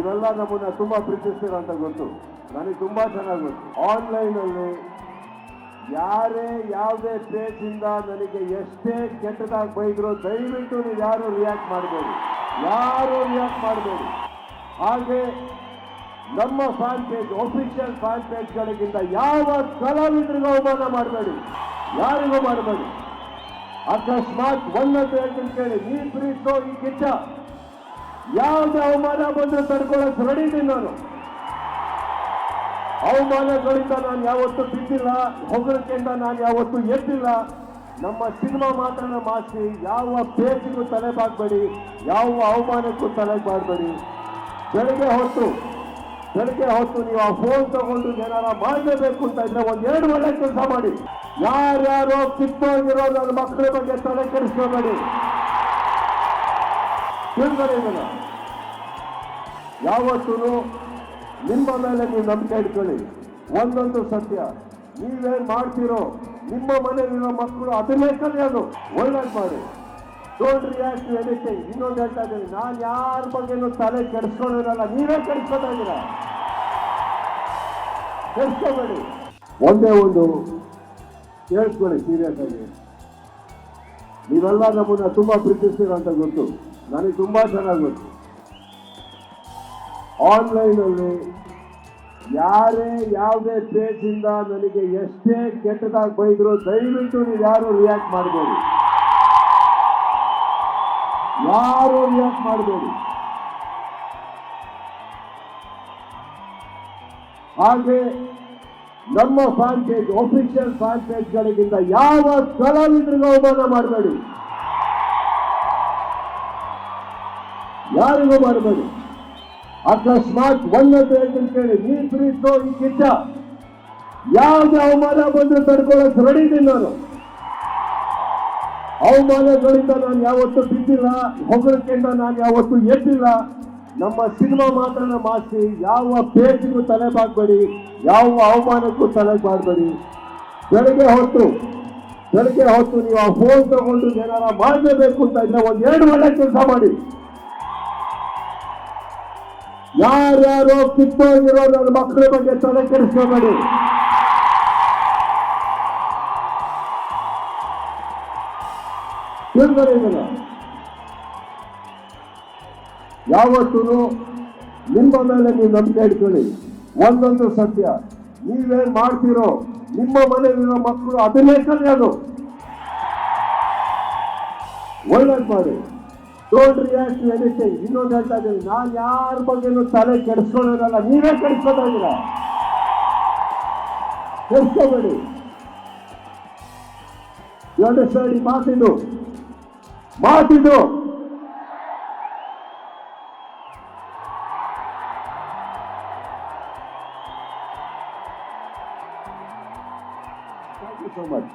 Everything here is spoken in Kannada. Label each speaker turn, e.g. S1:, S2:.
S1: ನೀವೆಲ್ಲ ನಮ್ಮನ್ನ ತುಂಬಾ ಪ್ರೀತಿಸ್ತೀರ ಅಂತ ಗೊತ್ತು. ನನಗೆ ತುಂಬಾ ಚೆನ್ನಾಗಿ ಗೊತ್ತು. ಆನ್ಲೈನ್ ಅಲ್ಲಿ ಯಾರೇ ಯಾವುದೇ ಪೇಜ್ ಇಂದ ನನಗೆ ಎಷ್ಟೇ ಕೆಟ್ಟದಾಗಿ ಬೈದ್ರು ದಯವಿಟ್ಟು ನೀವು ಯಾರು ರಿಯಾಕ್ಟ್ ಮಾಡಬೇಡಿ. ಯಾರು ರಿಯಾಕ್ಟ್ ಮಾಡಬೇಡಿ. ಹಾಗೆ ನಮ್ಮ ಫ್ಯಾನ್ ಪೇಜ್ ಒಫಿಷಿಯಲ್ ಫ್ಯಾನ್ ಪೇಜ್ಗಳಿಗಿಂತ ಯಾವ ಕಲಾವಿದರಿಗೂ ಅವಮಾನ ಮಾಡಬೇಡಿ. ಯಾರಿಗೂ ಮಾಡಬೇಡಿ. ಅಕಸ್ಮಾತ್ ಒಂದಂತ ಹೇಳ್ತೀನಿ ಕೇಳಿ. ನೀ ಪ್ರೀತೋ ಈ ಕಿಚ್ಚ. ಯಾವುದೇ ಅವಮಾನ ಬಂದ್ರೆ ತಡ್ಕೊಳ್ಳೋಕೆ ರೆಡಿ ಇದ್ದೀನಿ ನಾನು. ಅವಮಾನಗಳಿಂದ ನಾನು ಯಾವತ್ತೂ ಬಿದ್ದಿಲ್ಲ ಹೊಗಳಿಕೆಯಿಂದ ನಾನು ಯಾವತ್ತೂ ಎದ್ದಿಲ್ಲ. ನಮ್ಮ ಸಿನಿಮಾ ಮಾತ್ರ ಮಾಸಿ ಯಾವ ಪೇಜಿಗೂ ತಲೆ ಬಾಗಬೇಡಿ ಯಾವ ಅವಮಾನಕ್ಕೂ ತಲೆ ಬಾಗ್ಬೇಡಿ ಬೆಳಗ್ಗೆ ಹೊತ್ತು ಬೆಳಗ್ಗೆ ಹೊತ್ತು ನೀವು ಆ ಫೋನ್ ತಗೊಂಡು ಏನಾರ ಮಾಡಲೇಬೇಕು ಅಂತ ಇದ್ರೆ ಒಂದ್ ಎರಡು ಒಳ್ಳೆ ಕೆಲಸ ಮಾಡಿ. ಯಾರ್ಯಾರೋ ಕಿತ್ತೋಗಿರೋ ನನ್ನ ಮಕ್ಕಳ ಬಗ್ಗೆ ತಲೆ ಕೆಡಿಸ್ಕೋಬೇಡಿ. ತಿಳ್ಕೊಳ್ಳಿ ಯಾವತ್ತೂ ನಿಮ್ಮ ಮೇಲೆ ನೀವು ನಂಬಿಕೆ ಇಟ್ಕೊಳ್ಳಿ. ಒಂದೊಂದು ಸತ್ಯ. ನೀವೇನು ಮಾಡ್ತೀರೋ, ನಿಮ್ಮ ಮನೆಯಲ್ಲಿರೋ ಮಕ್ಕಳು ಅದನ್ನೇ ಕಲಿಯೋದು ಒಳ್ಳೇದು ಮಾಡಿ. ಡೋಂಟ್ ರಿಯಾಕ್ಟ್ ಎನಿಥಿಂಗ್ ಇನ್ನೊಂದು ಹೇಳ್ತಾ ಇದ್ದೀನಿ. ನಾನು ಯಾರ ಬಗ್ಗೆನೂ ತಲೆ ಕೆಡಿಸ್ಕೊಂಡಿರಲ್ಲ ನೀವೇ ಕೆಡಿಸ್ಕೊತಾ ಕೆಡಿಸ್ಕೊಬೇಡಿ ಕೆಡಿಸ್ಕೋಬೇಡಿ. ಒಂದೇ ಒಂದು ಕೇಳಿಸ್ಕೊಳ್ಳಿ ಸೀರಿಯಸ್ ಆಗಿ. ನೀವೆಲ್ಲ ನಮ್ಮನ್ನ ತುಂಬಾ ಪ್ರೀತಿಸ್ತೀರ ಅಂತ ಗೊತ್ತು. ನನಗೆ ತುಂಬ ಚೆನ್ನಾಗಿ ಗೊತ್ತು. ಆನ್ಲೈನಲ್ಲಿ ಯಾರೇ ಯಾವುದೇ ಪೇಜಿಂದ ನನಗೆ ಎಷ್ಟೇ ಕೆಟ್ಟದಾಗಿ ಬೈದ್ರು ದಯವಿಟ್ಟು ನೀವು ಯಾರು ರಿಯಾಕ್ಟ್ ಮಾಡಬೇಡಿ. ಯಾರು ರಿಯಾಕ್ಟ್ ಮಾಡಬೇಡಿ. ಹಾಗೆ ನಮ್ಮ ಫ್ಯಾನ್ ಪೇಜ್ ಒಫಿಷಿಯಲ್ ಫ್ಯಾನ್ ಪೇಜ್ಗಳಿಗಿಂತ ಯಾವ ಕಲಾವಿದರಿಗೂ ಅವಮಾನ ಮಾಡಬೇಡಿ. ಯಾರಿಗೂ ಮಾಡಬೇಡಿ. ಅಕಸ್ಮಾತ್ ಹೇಳ್ತೀನಿ ಹೇಳಿ ನೀ ಪ್ರೀತೋ, ಈ ಕಿಚ್ಚ, ಯಾವುದೇ ಅವಮಾನ ಬಂದ್ರೆ ತಡ್ಕೊಳ್ಳೋಕೆ ರೆಡಿ ಇದ್ದೀನಿ ನಾನು. ಅವಮಾನಗಳಿಂದ ನಾನು ಯಾವತ್ತೂ ಬಿದ್ದಿಲ್ಲ, ಹೊಗಳಿಕೆಯಿಂದ ನಾನು ಯಾವತ್ತೂ ಎದ್ದಿಲ್ಲ. ನಮ್ಮ ಸಿನಿಮಾ ಮಾತ್ರ ಮಾಸಿ ಯಾವ ಪೇಜಿಗೂ ತಲೆ ಬಾಗ್ಬೇಡಿ ಯಾವ ಅವಮಾನಕ್ಕೂ ತಲೆ ಮಾಡಬೇಡಿ ಬೆಳಗ್ಗೆ ಹೊತ್ತು ಬೆಳಗ್ಗೆ ಹೊತ್ತು ನೀವು ಆ ಫೋನ್ ತಗೊಂಡು ಏನಾರ ಮಾಡಲೇಬೇಕು ಅಂತ ಇದ್ರೆ ಒಂದು ಎರಡು ಒಳ್ಳೆ ಕೆಲಸ ಮಾಡಿ. ಯಾರ್ಯಾರೋ ಕಿತ್ತೋಗಿರೋ ನನ್ನ ಮಕ್ಕಳ ಬಗ್ಗೆ ತಲೆ ಕೆಡಿಸ್ಕೋಬೇಡಿ ಯಾವತ್ತೂ ನಿಮ್ಮ ಮೇಲೆ ನೀವು ನಂಬಿಕೆ ಇಟ್ಕೊಳ್ಳಿ. ಒಂದೊಂದು ಸತ್ಯ. ನೀವೇನ್ ಮಾಡ್ತೀರೋ, ನಿಮ್ಮ ಮನೆಯಲ್ಲಿರೋ ಮಕ್ಕಳು ಅದನ್ನೇ ಕಲಿಯೋದು ಒಳ್ಳೇದು ಮಾಡಿ. ಡೋಂಟ್ ರಿಯಾಕ್ಷನ್ ಎನಿಥಿಂಗ್ ಇನ್ನೊಂದು ಹೇಳ್ತಾ ಇದ್ದೀನಿ. ನಾನು ಯಾರ ಬಗ್ಗೆನೂ ತಲೆ ಕೆಡಿಸ್ಕೊಳ್ಳೋದಲ್ಲ. ನೀವೇ ಕೆಡಿಸ್ಕೊತಾಗಿಲ್ಲ ಕೆಡಿಸ್ಕೋಬೇಡಿ? ಈ ಮಾತಿದು? ಮಾತಿದು? Thank you so much.